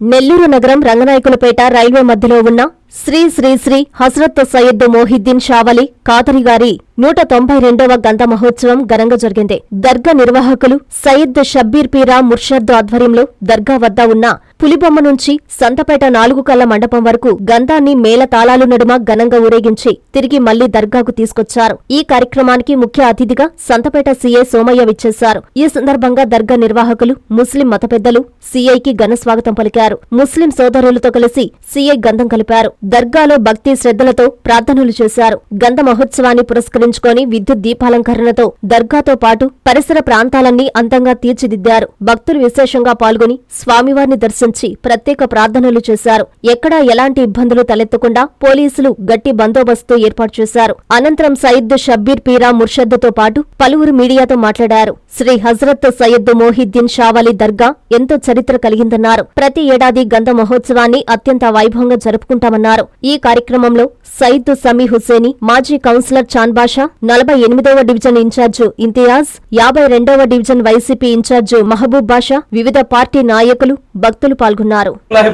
నెల్లూరు నగరం రంగనాయకులపేట రైల్వే మధ్యలో ఉన్న శ్రీ శ్రీ శ్రీ హజరత్ సయ్యద్ మోహిద్దీన్ షావలి కాదరి గారి నూట తొంభై రెండవ గంధ మహోత్సవం ఘనంగా జరిగింది. దర్గా నిర్వాహకులు సయ్యద్ షబ్బీర్ పీరా ముర్షద్ ఆధ్వర్యంలో దర్గా వద్ద ఉన్న పులిబొమ్మ నుంచి సంతపేట నాలుగు కళ్ళ మండపం వరకు గంధాన్ని మేల తాళాలు నడుమ ఘనంగా ఊరేగించి తిరిగి మళ్ళీ దర్గాకు తీసుకొచ్చారు. ఈ కార్యక్రమానికి ముఖ్య అతిథిగా సంతపేట సీఐ సోమయ్య విచ్చేశారు. ఈ సందర్భంగా దర్గా నిర్వాహకులు ముస్లిం మత పెద్దలు సీఐకి ఘన స్వాగతం పలికారు. ముస్లిం సోదరులతో కలిసి సీఐ గంధం కలిపారు. దర్గాలో భక్తి శ్రద్ధలతో ప్రార్థనలు చేశారు. గంధ మహోత్సవాన్ని పురస్కరించుకొని విద్యుత్ దీపాలంకరణతో దర్గాతో పాటు పరిసర ప్రాంతాలన్నీ అందంగా తీర్చిదిద్దారు. భక్తులు విశేషంగా పాల్గొని స్వామివారిని దర్శించి ప్రత్యేక ప్రార్థనలు చేశారు. ఎక్కడా ఎలాంటి ఇబ్బందులు తలెత్తకుండా పోలీసులు గట్టి బందోబస్తు ఏర్పాటు చేశారు. అనంతరం సయ్యద్ షబ్బీర్ పీరా ముర్షద్దుతో పాటు పలువురు మీడియాతో మాట్లాడారు. శ్రీ హజరత్ సయ్యద్ మోహిద్దీన్ షావాలి దర్గా ఎంతో చరిత్ర కలిగిందన్నారు. ప్రతి ఏడాది గంధ మహోత్సవాన్ని అత్యంత వైభవంగా జరుపుకుంటామన్నారు. పాల్గొన్నారు ఈ కార్యక్రమంలో సయీద్ సమీ హుసేని మాజీ కౌన్సిలర్ చాన్బాషా నలభై ఎనిమిదవ డివిజన్ ఇన్ఛార్జు ఇంతియాజ్ యాభై రెండవ division YCP incharge Mahaboob Basha వివిధ పార్టీ నాయకులు భక్తులు పాల్గొన్నారు. అల్లాహి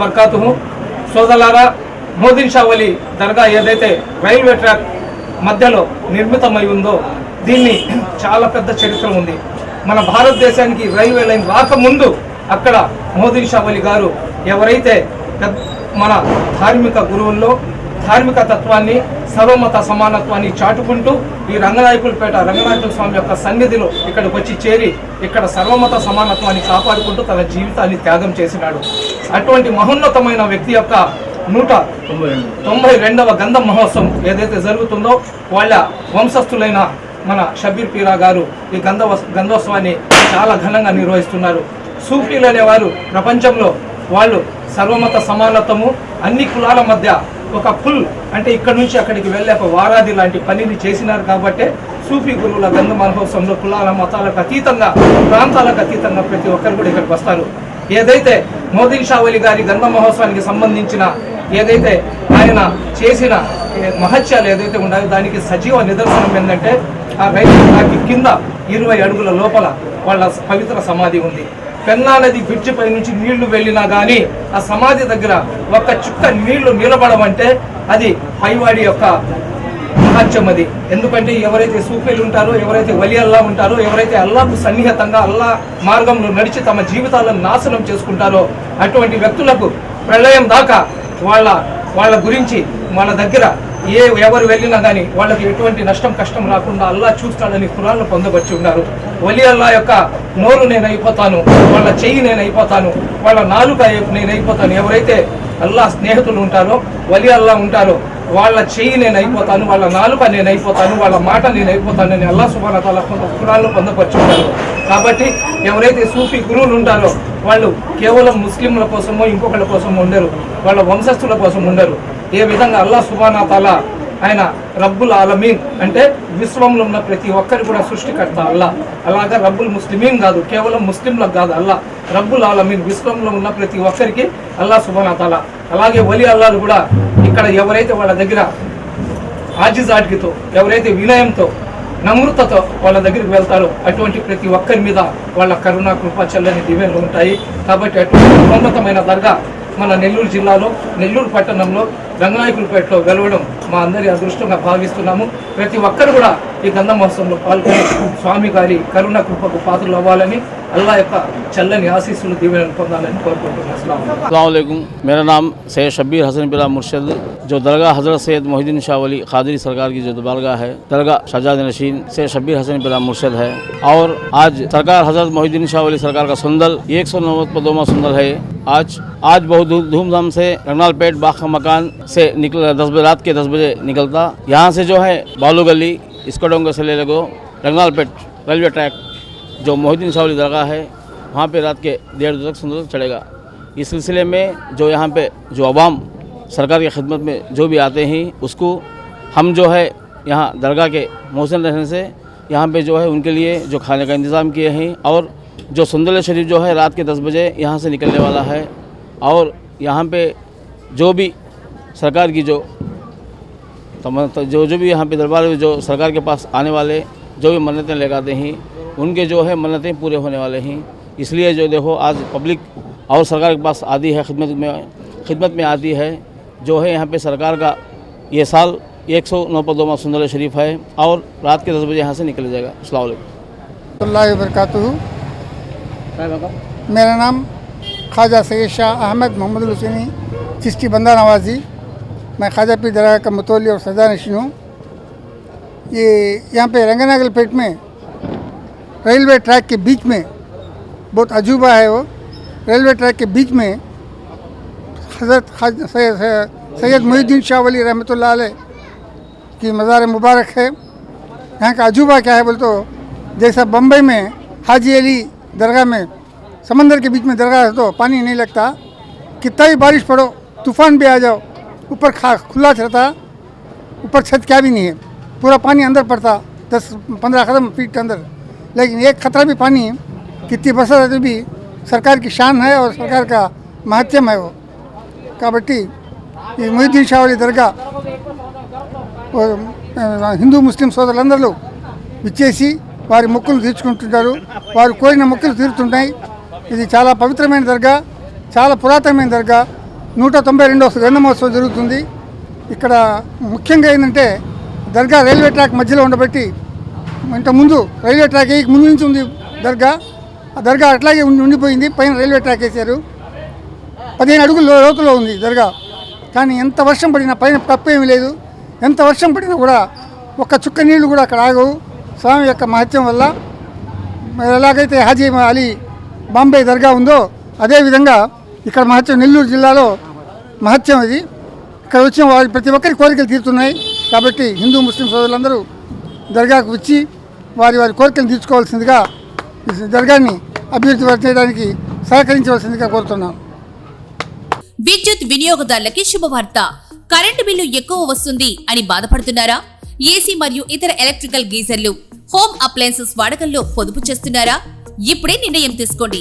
షావలి దర్గా ఏదైతే రైల్వే ట్రాక్ మధ్యలో నిర్మితమై ఉందో దీన్ని చాలా పెద్ద చరిత్ర ఉంది. మన భారతదేశానికి రైల్వే లైన్ రాకముందు అక్కడ మోదీ షావలి గారు ఎవరైతే మన ధార్మిక గురువుల్లో ధార్మిక తత్వాన్ని సర్వమత సమానత్వాన్ని చాటుకుంటూ ఈ రంగనాయకులపేట రంగనాయకుల స్వామి యొక్క సన్నిధిలో ఇక్కడికి వచ్చి చేరి ఇక్కడ సర్వమత సమానత్వాన్ని కాపాడుకుంటూ తన జీవితాన్ని త్యాగం చేసినాడు. అటువంటి మహోన్నతమైన వ్యక్తి యొక్క నూట తొంభై రెండవ గంధ మహోత్సవం ఏదైతే జరుగుతుందో వాళ్ళ వంశస్థులైన మన షబీర్ పీరా గారు ఈ గంధ గంధోత్సవాన్ని చాలా ఘనంగా నిర్వహిస్తున్నారు. సూఫీలు అనేవారు ప్రపంచంలో వాళ్ళు సర్వమత సమానత్వము అన్ని కులాల మధ్య ఒక పుల్ అంటే ఇక్కడ నుంచి అక్కడికి వెళ్ళే ఒక వారాది లాంటి పనిని చేసినారు కాబట్టే సూఫీ గురువుల గంధ మహోత్సవంలో కులాల మతాలకు అతీతంగా ప్రాంతాలకు అతీతంగా ప్రతి ఒక్కరు కూడా ఇక్కడికి వస్తారు. ఏదైతే మోదీ షావలి గారి గంధ మహోత్సవానికి సంబంధించిన ఏదైతే ఆయన చేసిన మహత్యాలు ఏదైతే ఉన్నాయో దానికి సజీవ నిదర్శనం ఏంటంటే ఆ రైతు కింద ఇరవై అడుగుల లోపల వాళ్ళ పవిత్ర సమాధి ఉంది. పెన్నా నది బ్రిడ్జి పై నుంచి నీళ్ళు వెళ్ళినా కానీ ఆ సమాధి దగ్గర ఒక్క చుక్క నీళ్ళు నిలబడమంటే అది పైవాడి యొక్క మహత్యం అది. ఎందుకంటే ఎవరైతే సూఫీలు ఉంటారో ఎవరైతే వలి అల్లా ఉంటారో ఎవరైతే అల్లాకు సన్నిహితంగా అల్లా మార్గంలో నడిచి తమ జీవితాలను నాశనం చేసుకుంటారో అటువంటి వ్యక్తులకు ప్రళయం దాకా వాళ్ళ వాళ్ళ గురించి వాళ్ళ దగ్గర ఏ ఎవరు వెళ్ళినా కానీ వాళ్ళకి ఎటువంటి నష్టం కష్టం రాకుండా అల్లా చూస్తాడని కురాన్లు పొందబచ్చి ఉన్నారు. వలి అల్లా యొక్క నోరు నేను అయిపోతాను వాళ్ళ చెయ్యి నేను అయిపోతాను వాళ్ళ నాలుక నేను అయిపోతాను ఎవరైతే అల్లా స్నేహితులు ఉంటారో వలి అల్లా ఉంటారో వాళ్ళ చెయ్యి నేను అయిపోతాను వాళ్ళ నాలుక నేను అయిపోతాను వాళ్ళ మాట నేను అయిపోతానని అల్లా సుబాన తాలా కురాన్లు పొందపరుచుకుంటారు కాబట్టి ఎవరైతే సూఫీ గురువులు ఉంటారో వాళ్ళు కేవలం ముస్లింల కోసమో ఇంకొకళ్ళ కోసమో ఉండరు. వాళ్ళ వంశస్థుల కోసం ఉండరు. ఏ విధంగా అల్లా సుబానా తాలా ఆయన రబ్బుల్ ఆలమీన్ అంటే విశ్వంలో ఉన్న ప్రతి ఒక్కరు కూడా సృష్టికర్త అల్లా. అలాగా రబ్బుల్ ముస్లిమీన్ కాదు కేవలం ముస్లింలకు కాదు అల్లా. రబ్బుల్ ఆలమీన్ విశ్వంలో ఉన్న ప్రతి ఒక్కరికి అల్లా సుబానా తాలా. అలాగే వలి అల్లాలు కూడా ఇక్కడ ఎవరైతే వాళ్ళ దగ్గర ఆజిజాడ్గితో ఎవరైతే వినయంతో నమ్రతతో వాళ్ళ దగ్గరికి వెళ్తారో అటువంటి ప్రతి ఒక్కరి మీద వాళ్ళ కరుణ కృప చల్లని దివ్యంలో ఉంటాయి. కాబట్టి అటువంటి ఉన్నతమైన దర్గా మన నెల్లూరు జిల్లాలో నెల్లూరు పట్టణంలో రంగనాయకులపేటలో వెలవడం మా అందరి అదృష్టంగా భావిస్తున్నాము ప్రతి ఒక్కరు కూడా ఈ గంధ మహోత్సవంలో పాల్గొని స్వామి గారి కరుణ కృపకు పాత్రలు అవ్వాలని అల్లా యొక్క చల్లని ఆశీస్సులు దీవెనలు పొందాలని కోరుకుంటున్నాను అస్సలాము అలైకుం. अल्लाम मेरा नाम सैयद शब्बीर हसन बिला मुर्शद जो दरगाह हज़रत सैयद मोहिद्दीन शाह वली खादरी सरकार की जो दरगाह है दरगाह शहजाद नशीन सैयद शब्बीर हसन बिला मुर्शद है और आज सरकार हज़रत मोहिद्दीन शाह वली सरकार का सुंदल एक सौ नवत पदोमा सुंदल है आज आज बहुत धूम- धूमधाम से रंगनाल पेट बाग का मकान से निकल दस बजे रात के दस बजे निकलता। यहाँ से जो है, बालू गली इसकोडोंग से ले लगो रंगनाल पेट रेलवे ट्रैक, जो मोहिद्दीन शाह वली दरगाह है, वहाँ पे रात के डेढ़ बजे तक सुंदर तक चढ़ेगा। इस सिलसिले में जो यहाँ पे जो आवाम, सरकार की खिदमत में जो भी आते हैं, उसको हम जो है, यहाँ दरगाह के मौसम रहने से, यहाँ पे जो है, उनके लिए जो खाने का इंतज़ाम किए हैं, और जो सुंदर शरीफ जो है, रात के दस बजे यहाँ से निकलने वाला है। और यहाँ पे जो भी सरकार की जो तमाम तो जो जो भी यहाँ पे दरबार में जो सरकार के पास आने वाले जो भी मन्नतें लगाते हैं उनके जो है मन्नतें पूरे होने वाले हैं। इसलिए जो देखो आज पब्लिक और सरकार के पास आदि है खिदमत में खिदमत में आती है। जो है यहाँ पे सरकार का ये साल एक सौ नौ पर दोमा सुंदर शरीफ है और रात के दस बजे यहाँ से निकल जाएगा। अल्लाह वरकत मेरा नाम ख्वाजा सैद शाह अहमद मोहम्मद हुसैनी चिश्ती बंदा नवाजी। मैं ख्वाजा पी दरगाह का मतोली और सजा नशीन हूँ। ये यहाँ पे रंगनागल पेट में, रेलवे ट्रैक के बीच में बहुत अजूबा है वो। रेलवे ट्रैक के बीच में हज़रत सैयद मुहिद्दीन शाह वली अलैह की मज़ार मुबारक है। यहाँ का अजूबा क्या है बोल तो जैसा बम्बई में हाजी अली दरगाह में, समंदर के बीच में दरगाह है तो पानी नहीं लगता। कितना ही बारिश पड़ो, तूफ़ान भी आ जाओ ऊपर खा खुला रहता ऊपर छत क्या भी नहीं है पूरा पानी अंदर पड़ता दस पंद्रह कदम फीट के अंदर लेकिन एक खतरा भी पानी कितनी बरसात है तो भी सरकार की शान है और सरकार का महत्यम है वो కాబట్టి ఈ మొహిద్దీన్ షావలి దర్గా ఓ, ఆ, హిందూ ముస్లిం సోదరులందరూ విచ్చేసి వారి మొక్కులు తీర్చుకుంటుంటారు వారు కోరిన మొక్కులు తీరుతుంటాయి ఇది చాలా పవిత్రమైన దర్గా చాలా పురాతనమైన దర్గా నూట తొంభై రెండవ గ్రంథ మహోత్సవం జరుగుతుంది. ఇక్కడ ముఖ్యంగా ఏంటంటే దర్గా రైల్వే ట్రాక్ మధ్యలో ఉండబట్టి ఇంత ముందు రైల్వే ట్రాక్ వేయక ముందు నుంచి ఉంది దర్గా. ఆ దర్గా అట్లాగే ఉండి ఉండిపోయింది. పైన రైల్వే ట్రాక్ వేశారు. పదిహేను అడుగుల లోతులో ఉంది దర్గా. కానీ ఎంత వర్షం పడినా పైన తప్పేమీ లేదు. ఎంత వర్షం పడినా కూడా ఒక్క చుక్క నీళ్ళు కూడా అక్కడ ఆగవు. స్వామి యొక్క మహత్యం వల్ల ఎలాగైతే హాజీ అలీ బాంబే దర్గా ఉందో అదేవిధంగా ఇక్కడ మహత్యం నెల్లూరు జిల్లాలో మహత్యం ఇది. ఇక్కడ వచ్చిన వారి ప్రతి ఒక్కరి కోరికలు తీరుతున్నాయి. కాబట్టి హిందూ ముస్లిం సోదరులందరూ దర్గాకు వచ్చి వారి వారి కోరికలు తీర్చుకోవాల్సిందిగా ఈ దర్గాని అభివృద్ధి చేయడానికి సహకరించవలసిందిగా కోరుతున్నాను విద్యుత్ వినియోగదారులకి శుభవార్త. కరెంటు బిల్లు ఎక్కువ వస్తుంది అని బాధపడుతున్నారా? ఏసీ మరియు ఇతర ఎలక్ట్రికల్ గీజర్లు హోమ్ అప్లయన్సెస్ వాడకంలో పొదుపు చేస్తున్నారా? ఇప్పుడే నిర్ణయం తీసుకోండి.